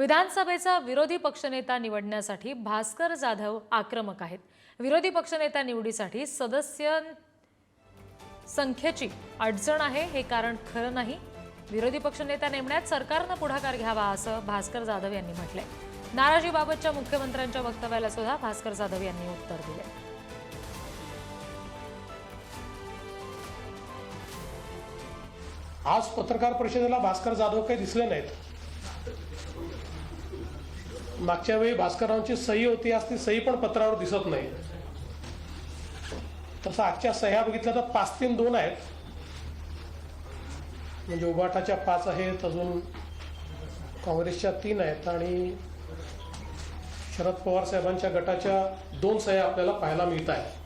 विधानसभेचा विरोधी पक्षनेता निवडण्यासाठी भास्कर जाधव आक्रमक आहेत. विरोधी पक्षनेता निवडीसाठी सदस्य संख्येची अडचण आहे हे कारण खरं नाही. विरोधी पक्षनेता नेमण्यात सरकारनं पुढाकार घ्यावा असं भास्कर जाधव यांनी म्हटलंय. नाराजीबाबतच्या मुख्यमंत्र्यांच्या वक्तव्याला सुद्धा भास्कर जाधव यांनी उत्तर दिले आज पत्रकार परिषदेला भास्कर जाधव काही दिसले नाहीत. मागच्या वेळी भास्करांची सही होती आज ती सही पण पत्रावर दिसत नाही. तसं आजच्या सह्या बघितल्या तर पाच तीन दोन आहेत. म्हणजे उभाटाच्या पाच आहेत अजून काँग्रेसच्या तीन आहेत आणि शरद पवार साहेबांच्या गटाच्या दोन सह्या आपल्याला पाहायला मिळत आहेत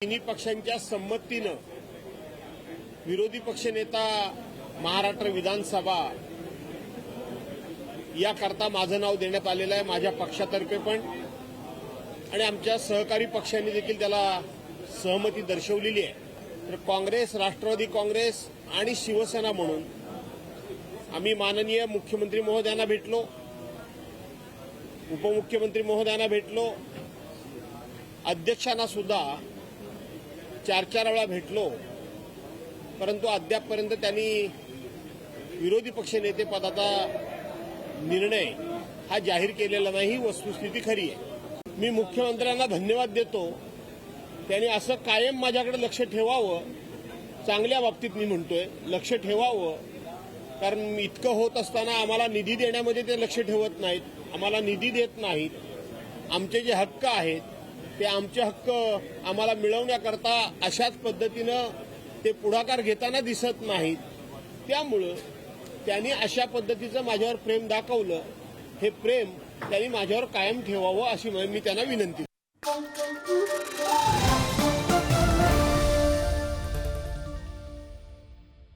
तिन्ही पक्षांच्या संमतीनं विरोधी पक्षनेता महाराष्ट्र विधानसभा याकरता माझं नाव देण्यात आलेलं आहे माझ्या पक्षातर्फे पण. आणि आमच्या सहकारी पक्षांनी देखील त्याला सहमती दर्शवलेली आहे. तर काँग्रेस राष्ट्रवादी काँग्रेस आणि शिवसेना म्हणून आम्ही माननीय मुख्यमंत्री महोदयांना भेटलो उपमुख्यमंत्री महोदयांना भेटलो अध्यक्षांना सुद्धा चार चार वेळा भेटलो. परंतु अद्यापपर्यंत त्यांनी विरोधी पक्षनेतेपदाचा निर्णय हा जाहीर केलेला नाही ही वस्तुस्थिती खरी आहे. मी मुख्यमंत्र्यांना धन्यवाद देतो. त्यांनी असं कायम माझ्याकडे लक्ष ठेवावं. चांगल्या बाबतीत मी म्हणतोय लक्ष ठेवावं. कारण इतकं होत असताना आम्हाला निधी देण्यामध्ये ते लक्ष ठेवत नाहीत आम्हाला निधी देत नाहीत. आमचे जे हक्क आहेत ते आमचे हक्क आम्हाला मिळवण्याकरता अशाच पद्धतीनं ते पुढाकार घेताना दिसत नाहीत. त्यामुळं त्यांनी अशा पद्धतीचं माझ्यावर प्रेम दाखवलं. हे प्रेम त्यांनी माझ्यावर कायम ठेवावं अशी मी त्यांना विनंती